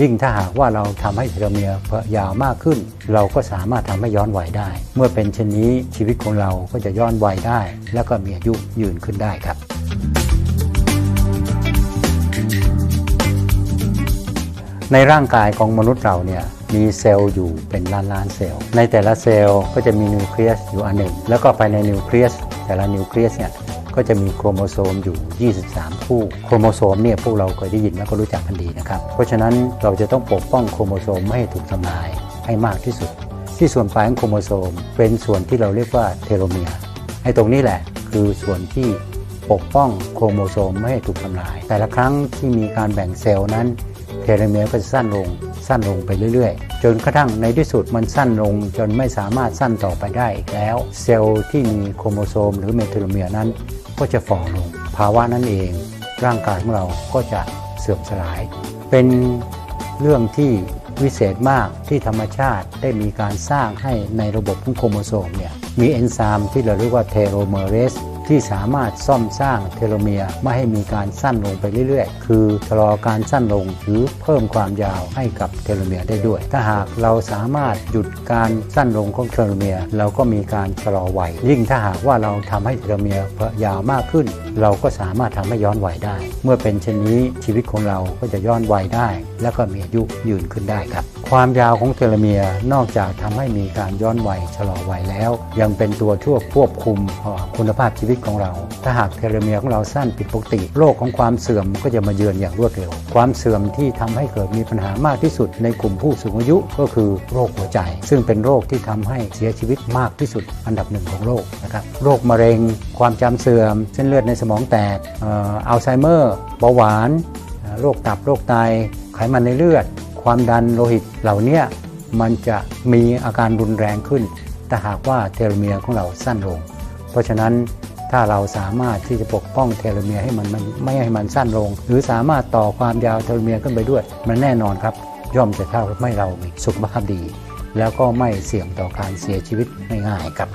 ยิ่งถ้าหากว่าเราทำให้เทโลเมียร์ยาวมากขึ้น เราก็สามารถทำให้ย้อนวัยได้ เมื่อเป็นเช่นนี้ชีวิตของเราก็จะย้อนวัยได้ แล้วก็มีอายุยืนขึ้นได้ครับ ในร่างกายของมนุษย์เราเนี่ยมีเซลล์อยู่เป็นล้านล้านเซลล์ ในแต่ละเซลล์ก็จะมีนิวเคลียสอยู่อันหนึ่ง แล้วก็ภายในนิวเคลียสแต่ละนิวเคลียสเนี่ย ก็จะมีโครโมโซมอยู่ 23 คู่ โครโมโซมเนี่ยพวกเราเคยได้ยินแล้วก็รู้จักกันดีนะครับ เพราะฉะนั้นเราจะต้องปกป้องโครโมโซมไม่ให้ถูกทำลายให้มากที่สุด ที่ส่วนปลายของโครโมโซม เป็นส่วนที่เราเรียกว่าเทโลเมียร์ไอ้ตรงนี้แหละคือส่วนที่ปกป้องโครโมโซมไม่ให้ถูกทำลาย แต่ละครั้งที่มีการแบ่งเซลล์นั้นเทโลเมียร์ก็จะสั้นลงสั้นลงไปเรื่อยๆ จนกระทั่งในที่สุดมันสั้นลงจนไม่สามารถสั้นต่อไปได้อีกแล้ว เซลล์ที่มีโครโมโซมหรือเมโทโลเมียร์นั้น ก็จะฝ่อลง ภาวะนั้นเองร่างกายของเราก็จะเสื่อมสลาย เป็นเรื่องที่วิเศษมากที่ธรรมชาติได้มีการสร้างให้ในระบบของโครโมโซมเนี่ยมีเอนไซม์ที่เราเรียกว่าเทโลเมเรส ที่สามารถซ่อมสร้างเทโลเมียร์ไม่ให้มีการสั้นลงไปเรื่อยๆ คือชะลอการสั้นลงหรือเพิ่มความยาวให้กับเทโลเมียร์ได้ด้วย ถ้าหากเราสามารถหยุดการสั้นลงของเทโลเมียร์เราก็มีการชะลอวัยยิ่งถ้าหากว่าเราทำให้เทโลเมียร์ยาวมากขึ้น เราก็สามารถทำให้ย้อนวัยได้ เมื่อเป็นเช่นนี้ชีวิตของเราก็จะย้อนวัยได้ แล้วก็มีอายุยืนขึ้นได้ครับ ความยาวของเทโลเมียร์นอกจากทำให้มีการย้อนวัยชะลอวัยแล้ว ยังเป็นตัวช่วยควบคุมคุณภาพชีวิตของเรา ถ้าหากเทโลเมียร์ของเราสั้นผิดปกติ โรคของความเสื่อมก็จะมาเยือนอย่างรวดเร็ว ความเสื่อมที่ทำให้เกิดมีปัญหามากที่สุดในกลุ่มผู้สูงอายุก็คือโรคหัวใจ ซึ่งเป็นโรคที่ทำให้เสียชีวิตมากที่สุด อันดับหนึ่งของโลกนะครับ โรคมะเร็ง ความจำเสื่อม เส้นเลือดในสมองแตกอัลไซเมอร์ เบาหวาน โรคตับ โรคไต ไขมันในเลือด ความดันโลหิต เหล่านี้มันจะมีอาการรุนแรงขึ้นถ้าหากว่าเทโลเมียร์ของเราสั้นลง เพราะฉะนั้น ถ้าเราสามารถที่จะปกป้องเทโลเมียร์ให้มันไม่ให้มันสั้นลง หรือสามารถต่อความยาวเทโลเมียร์ขึ้นไปด้วย มันแน่นอนครับ ย่อมจะทำให้เราสุขภาพดี แล้วก็ไม่เสี่ยงต่อการเสียชีวิตง่ายๆครับ